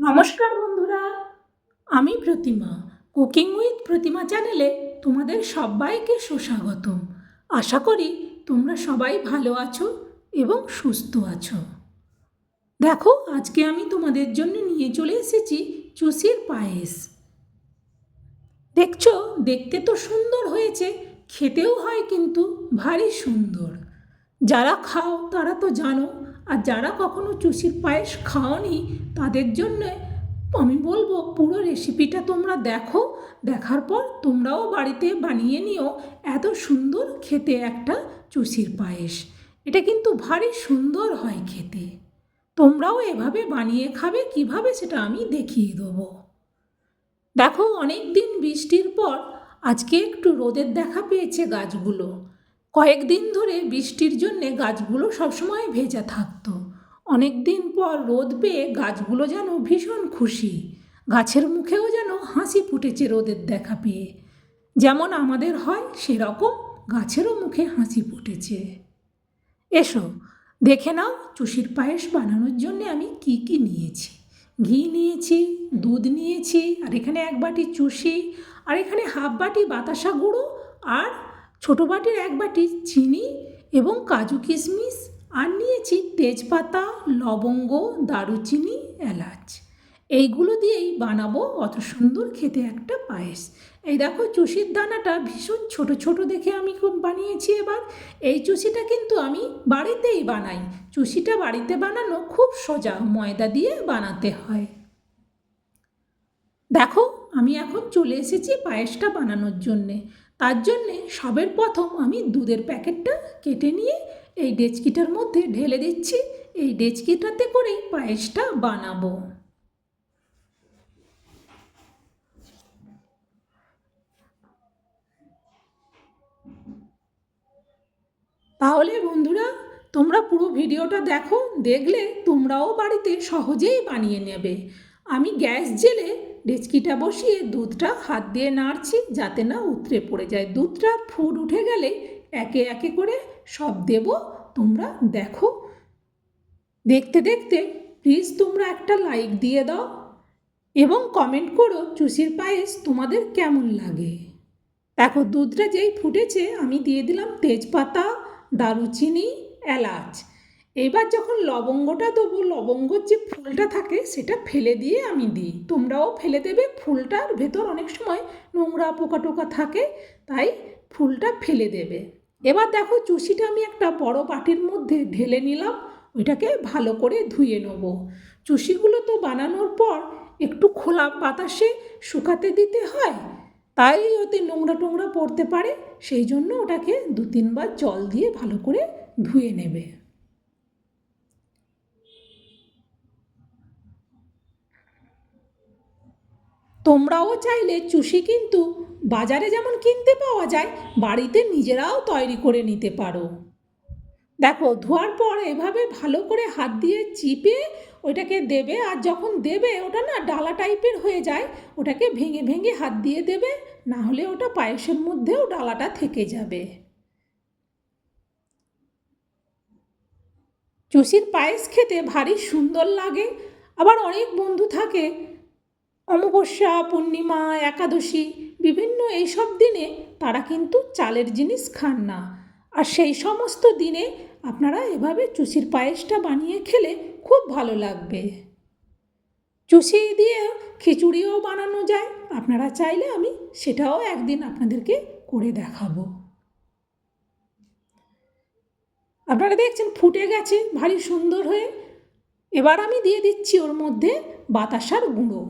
নমস্কার বন্ধুরা, আমি প্রতিমা, কুকিং উইথ প্রতিমা চ্যানেলে তোমাদের সবাইকে সুস্বাগতম। আশা করি তোমরা সবাই ভালো আছো এবং সুস্থ আছো। দেখো, আজকে আমি তোমাদের জন্য নিয়ে চলে এসেছি চুষির পায়েস। দেখছ, দেখতে তো সুন্দর হয়েছে, খেতেও হয় কিন্তু ভারী সুন্দর। যারা খাও তারা তো জানো আর যারা কখনো চুষির পায়েস খাওনি, তাদের জন্য আমি বলব পুরো রেসিপিটা তোমরা দেখো। দেখার পর তোমরাও বাড়িতে বানিয়ে নিও এত সুন্দর খেতে একটা চুষির পায়েস। এটা কিন্তু ভারী সুন্দর হয় খেতে। তোমরাও এভাবে বানিয়ে খাবে, কীভাবে সেটা আমি দেখিয়ে দেবো। দেখো অনেক দিন বৃষ্টির পর আজকে একটু রোদের দেখা পেয়েছে গাছগুলো। কয়েকদিন ধরে বৃষ্টির জন্যে গাছগুলো সবসময় ভেজা থাকতো। অনেক দিন পর রোদ পেয়ে গাছগুলো যেন ভীষণ খুশি। গাছের মুখেও যেন হাসি ফুটেছে রোদের দেখা পেয়ে। যেমন আমাদের হয়, সেরকম গাছেরও মুখে হাসি ফুটেছে। এসো, দেখে নাও চুষির পায়েস বানানোর জন্য আমি কি কি নিয়েছি। ঘি নিয়েছি, দুধ নিয়েছি, আর এখানে এক বাটি চুষি, আর এখানে হাফ বাটি বাতাসা গুঁড়ো, আর ছোটো বাটির এক বাটি চিনি এবং কাজু কিশমিশ আর নিয়েছি তেজপাতা, লবঙ্গ, দারুচিনি, এলাচ। এইগুলো দিয়েই বানাবো অত সুন্দর খেতে একটা পায়েস। এই দেখো চুষির দানাটা ভীষণ ছোট ছোট দেখে আমি খুব বানিয়েছি এবার। এই চুষিটা কিন্তু আমি বাড়িতেই বানাই। চুষিটা বাড়িতে বানানো খুব সোজা, ময়দা দিয়ে বানাতে হয়। দেখো, আমি এখন চলে এসেছি পায়েসটা বানানোর জন্যে। তার জন্যে সবের প্রথম আমি দুধের প্যাকেটটা কেটে নিয়ে এই ডেচকিটার মধ্যে ঢেলে দিচ্ছি। এই ডেচকিটাতে করেই পায়েসটা বানাবো। তাহলে বন্ধুরা, তোমরা পুরো ভিডিওটা দেখো, দেখলে তোমরাও বাড়িতে সহজেই বানিয়ে নেবে। আমি গ্যাস জেলে ডেচকিটা বসিয়ে দুধটা হাত দিয়ে নাড়ছি যাতে না উতরে পড়ে যায়। দুধটা ফুট উঠে গেলে একে একে করে সব দেব। তোমরা দেখো। দেখতে দেখতে প্লিজ তোমরা একটা লাইক দিয়ে দাও এবং কমেন্ট করো চুষির পায়েস তোমাদের কেমন লাগে। দেখো, দুধটা যেই ফুটেছে আমি দিয়ে দিলাম তেজপাতা, দারুচিনি, এলাচ। এবার যখন লবঙ্গটা দেবো, লবঙ্গর যে ফুলটা থাকে সেটা ফেলে দিয়ে আমি দিই। তোমরাও ফেলে দেবে, ফুলটার ভেতর অনেক সময় নোংরা, পোকা টোকা থাকে, তাই ফুলটা ফেলে দেবে। এবার দেখো চুষিটা আমি একটা বড় বাটির মধ্যে ঢেলে নিলাম, ওইটাকে ভালো করে ধুয়ে নেব। চুষিগুলো তো বানানোর পর একটু খোলা বাতাসে শুকাতে দিতে হয়, তাই ওতে নোংরা টোংরা পড়তে পারে, সেই জন্য ওটাকে দু তিনবার জল দিয়ে ভালো করে ধুয়ে নেবে। তোমরাও চাইলে চুষি কিন্তু বাজারে যেমন কিনতে পাওয়া যায়, বাড়িতে নিজেরাও তৈরি করে নিতে পারো। দেখো, ধোয়ার পর এভাবে ভালো করে হাত দিয়ে চিপে ওইটাকে দেবে, আর যখন দেবে, ওটা না ডালা টাইপের হয়ে যায়, ওটাকে ভেঙে ভেঙে হাত দিয়ে দেবে, না হলে ওটা পায়েসের মধ্যেও ডালাটা থেকে যাবে। চুষির পায়েস খেতে ভারী সুন্দর লাগে। আবার অনেক বন্ধু থাকে অমাবস্যা, পূর্ণিমা, একাদশী, বিভিন্ন এইসব দিনে তারা কিন্তু চালের জিনিস খান না। আর সেই সমস্ত দিনে আপনারা এভাবে চুষির পায়েসটা বানিয়ে খেলে খুব ভালো লাগবে। চুষি দিয়ে খিচুড়িও বানানো যায়। আপনারা চাইলে আমি সেটাও একদিন আপনাদেরকে করে দেখাবো। আপনারা দেখছেন ফুটে গেছে, ভারী সুন্দর হয়ে। এবার আমি দিয়ে দিচ্ছি ওর মধ্যে বাতাসার গুঁড়ো।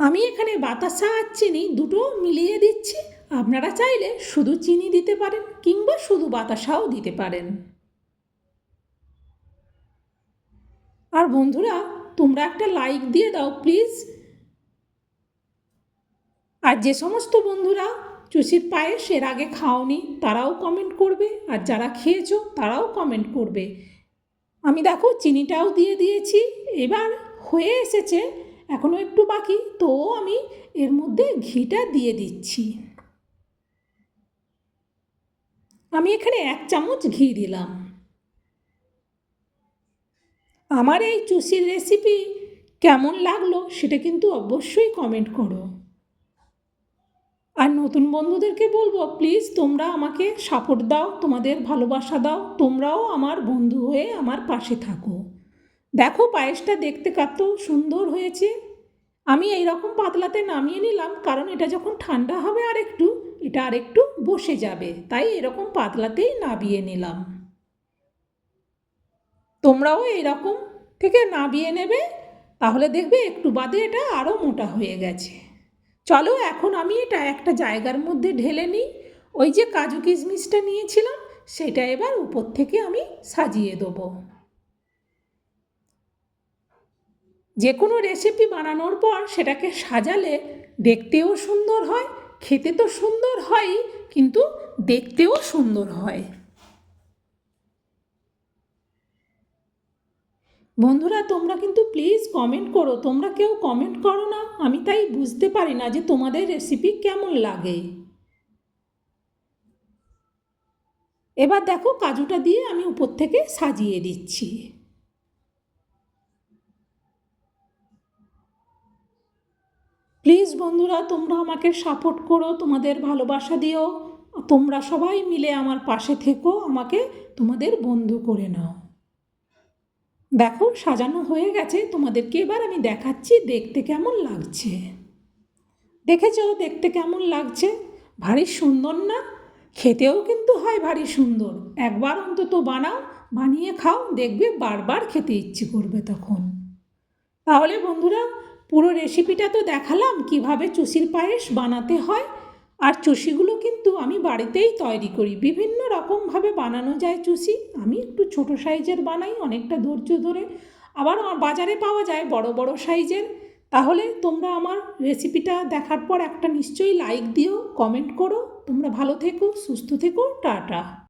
আমি এখানে বাতাসা আর চিনি দুটো মিলিয়ে দিচ্ছি। আপনারা চাইলে শুধু চিনি দিতে পারেন কিংবা শুধু বাতাসাও দিতে পারেন। আর বন্ধুরা, তোমরা একটা লাইক দিয়ে দাও প্লিজ আর যে সমস্ত বন্ধুরা চুষির পায়েস এর আগে খাওনি, তারাও কমেন্ট করবে। আর যারা খেয়েছো, তারাও কমেন্ট করবে। আমি দেখো, চিনিটাও দিয়ে দিয়েছি। এবার হয়ে এসেছে এখনও একটু বাকি, তো আমি এর মধ্যে ঘিটা দিয়ে দিচ্ছি। আমি এখানে এক চামচ ঘি দিলাম। আমার এই চুষির রেসিপি কেমন লাগল সেটা কিন্তু অবশ্যই কমেন্ট করো। আর নতুন বন্ধুদেরকে বলব প্লিজ তোমরা আমাকে সাপোর্ট দাও, তোমাদের ভালোবাসা দাও, তোমরাও আমার বন্ধু হয়ে আমার পাশে থাকো। দেখো পায়েসটা দেখতে কত সুন্দর হয়েছে। আমি এই রকম পাতলাতে নামিয়ে নিলাম, কারণ এটা যখন ঠান্ডা হবে আর একটু এটা আর একটু বসে যাবে। তাই এরকম পাতলাতেই নাবিয়ে নিলাম। তোমরাও এইরকম থেকে নাবিয়ে নেবে, তাহলে দেখবে একটু বাদে এটা আরও মোটা হয়ে গেছে। চলো এখন আমি এটা একটা জায়গার মধ্যে ঢেলে নিই। ওই যে কাজু কিশমিশটা নিয়েছিলাম, সেটা এবার উপর থেকে আমি সাজিয়ে দেবো। যে কোনো রেসিপি বানানোর পর সেটাকে সাজালে দেখতেও সুন্দর হয়, খেতে তো সুন্দর হয়ই কিন্তু দেখতেও সুন্দর হয়। বন্ধুরা, তোমরা কিন্তু প্লিজ কমেন্ট করো। তোমরা কেউ কমেন্ট করো না, আমি তাই বুঝতে পারি না যে তোমাদের রেসিপি কেমন লাগে। এবার দেখো, কাজুটা দিয়ে আমি উপর থেকে সাজিয়ে দিচ্ছি। প্লিজ বন্ধুরা, তোমরা আমাকে সাপোর্ট করো, তোমাদের ভালোবাসা দিও। তোমরা সবাই মিলে আমার পাশে থেকো, আমাকে তোমাদের বন্ধু করে নাও। দেখো, সাজানো হয়ে গেছে। তোমাদেরকে এবার আমি দেখাচ্ছি দেখতে কেমন লাগছে। দেখেছ, দেখতে কেমন লাগছে? ভারী সুন্দর না? খেতেও কিন্তু হয় ভারী সুন্দর। একবার অন্তত বানাও, বানিয়ে খাও, দেখবে বারবার খেতে ইচ্ছে করবে তখন। তাহলে বন্ধুরা পুরো রেসিপিটা তো দেখালাম, কীভাবে চুষির পায়েস বানাতে হয়। আর চুষিগুলো কিন্তু আমি বাড়িতেই তৈরি করি। বিভিন্ন রকমভাবে বানানো যায় চুষি। আমি একটু ছোট সাইজের বানাই, অনেকটা ধৈর্য ধরে। আবার বাজারে পাওয়া যায় বড় বড় সাইজের। তাহলে তোমরা আমার রেসিপিটা দেখার পর একটা নিশ্চয়ই লাইক দিও কমেন্ট করো। তোমরা ভালো থেকো, সুস্থ থেকো, টাটা।